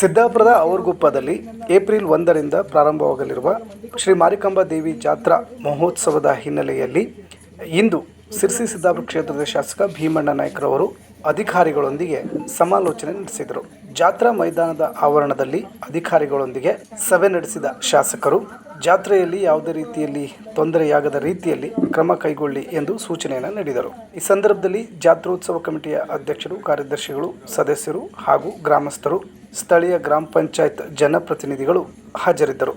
ಸಿದ್ದಾಪುರದ ಔರ್ಗುಪ್ಪದಲ್ಲಿ April ಒಂದರಿಂದ ಪ್ರಾರಂಭವಾಗಲಿರುವ ಶ್ರೀ ಮಾರಿಕಾಂಬಾ ದೇವಿ ಜಾತ್ರಾ ಮಹೋತ್ಸವದ ಹಿನ್ನೆಲೆಯಲ್ಲಿ ಇಂದು ಸಿರ್ಸಿ ಸಿದ್ದಾಪುರ ಕ್ಷೇತ್ರದ ಶಾಸಕ ಭೀಮಣ್ಣ ನಾಯ್ಕರವರು ಅಧಿಕಾರಿಗಳೊಂದಿಗೆ ಸಮಾಲೋಚನೆ ನಡೆಸಿದರು. ಜಾತ್ರಾ ಮೈದಾನದ ಆವರಣದಲ್ಲಿ ಅಧಿಕಾರಿಗಳೊಂದಿಗೆ ಸಭೆ ನಡೆಸಿದ ಶಾಸಕರು, ಜಾತ್ರೆಯಲ್ಲಿ ಯಾವುದೇ ರೀತಿಯಲ್ಲಿ ತೊಂದರೆಯಾಗದ ರೀತಿಯಲ್ಲಿ ಕ್ರಮ ಕೈಗೊಳ್ಳಿ ಎಂದು ಸೂಚನೆಯನ್ನು ನೀಡಿದರು. ಈ ಸಂದರ್ಭದಲ್ಲಿ ಜಾತ್ರೋತ್ಸವ ಕಮಿಟಿಯ ಅಧ್ಯಕ್ಷರು, ಕಾರ್ಯದರ್ಶಿಗಳು, ಸದಸ್ಯರು ಹಾಗೂ ಗ್ರಾಮಸ್ಥರು, ಸ್ಥಳೀಯ ಗ್ರಾಮ ಪಂಚಾಯತ್ ಜನಪ್ರತಿನಿಧಿಗಳು ಹಾಜರಿದ್ದರು.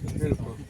beautiful.